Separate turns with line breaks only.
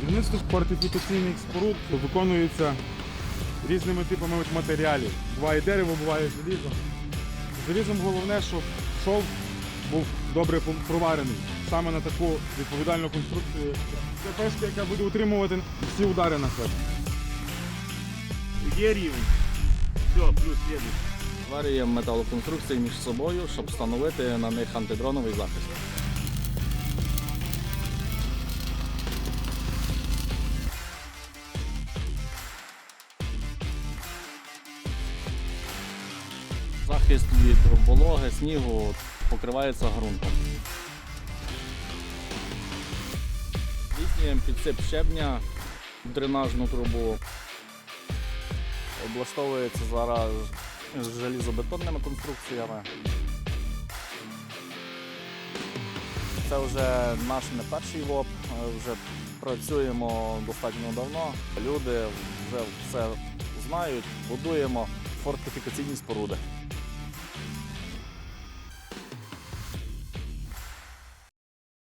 Будівництво фортифікаційних споруд виконується різними типами матеріалів. Буває дерево, буває залізо. Залізом головне, щоб шов був добре проварений. Саме на таку відповідальну конструкцію. Це пешка, яка буде утримувати всі удари на себе.
Є рівень. Все, плюс слідуючий.
Зварюємо металоконструкції між собою, щоб встановити на них антидроновий захист. Захист від вологи, снігу покривається ґрунтом. Здійснюємо підсип щебня дренажну трубу. Облаштовується зараз з желізобетонними конструкціями. Це вже наш не перший ВОП, е, вже працюємо достатньо давно. Люди вже все знають, будуємо фортифікаційні споруди.